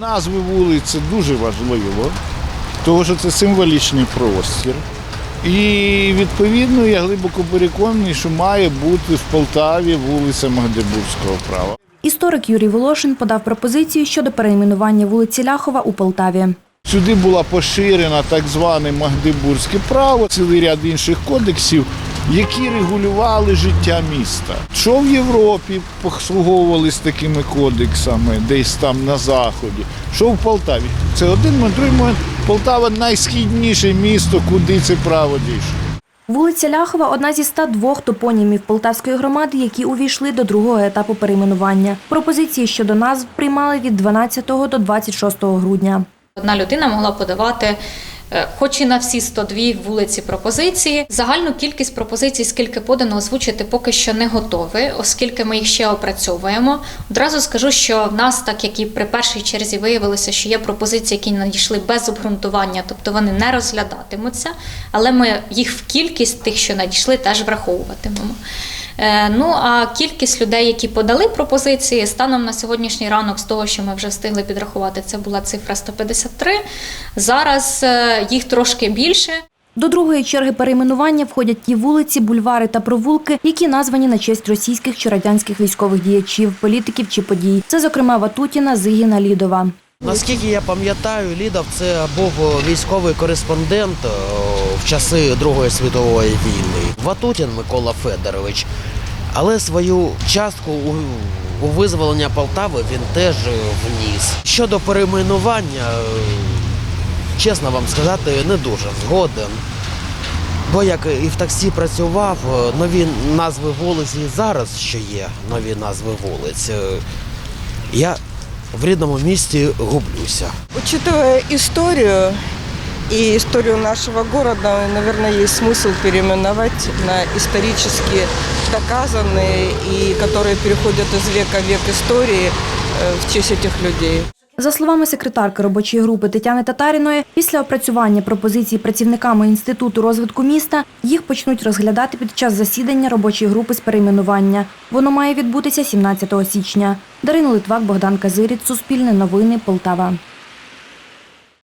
Назви вулиці дуже важливо, тому що це символічний простір. І відповідно я глибоко переконаний, що має бути в Полтаві вулиця Магдебурзького права. Історик Юрій Волошин подав пропозицію щодо перейменування вулиці Ляхова у Полтаві. Сюди була поширена так зване Магдебурзьке право, цілий ряд інших кодексів, які регулювали життя міста. Що в Європі послуговувались такими кодексами, десь там на заході, що в Полтаві. Це один момент, другий момент. Полтава найсхідніше місто, куди це право дійшло. Вулиця Ляхова одна зі 102 топонімів Полтавської громади, які увійшли до другого етапу перейменування. Пропозиції щодо назв приймали від 12 до 26 грудня. Одна людина могла подавати, хоч і на всі 102 вулиці пропозиції. Загальну кількість пропозицій, скільки подано, озвучити поки що не готові, оскільки ми їх ще опрацьовуємо. Одразу скажу, що в нас, так як і при першій черзі виявилося, що є пропозиції, які надійшли без обґрунтування, тобто вони не розглядатимуться, але ми їх в кількість тих, що надійшли, теж враховуватимемо. Е, Ну а кількість людей, які подали пропозиції, станом на сьогоднішній ранок, з того, що ми вже встигли підрахувати, це була цифра 153. Зараз е, їх трошки більше. До другої черги перейменування входять ті вулиці, бульвари та провулки, які названі на честь російських чи радянських військових діячів, політиків чи подій. Це, зокрема, Ватутіна, Зигіна, Лідова. Наскільки я пам'ятаю, Лідов це був військовий кореспондент е, в часи Другої світової війни. Ватутін Микола Федорович. Але свою частку у, у визволення Полтави він теж е, вніс. Щодо перейменування, е, чесно вам сказати, не дуже згоден. Бо як і в таксі працював, нові назви вулиць і зараз ще є нові назви вулиць. Я в рідному місті гублюся. Учитывая историю и историю нашего города, наверное, есть смысл переименовать на исторически доказанные и которые переходят из века в век истории э, в честь этих людей. За словами секретарки робочої групи Тетяни Татаріної, після опрацювання пропозицій працівниками Інституту розвитку міста їх почнуть розглядати під час засідання робочої групи з перейменування. Воно має відбутися 17 січня. Дарина Литвак, Богдан Казиріць, Суспільне новини, Полтава.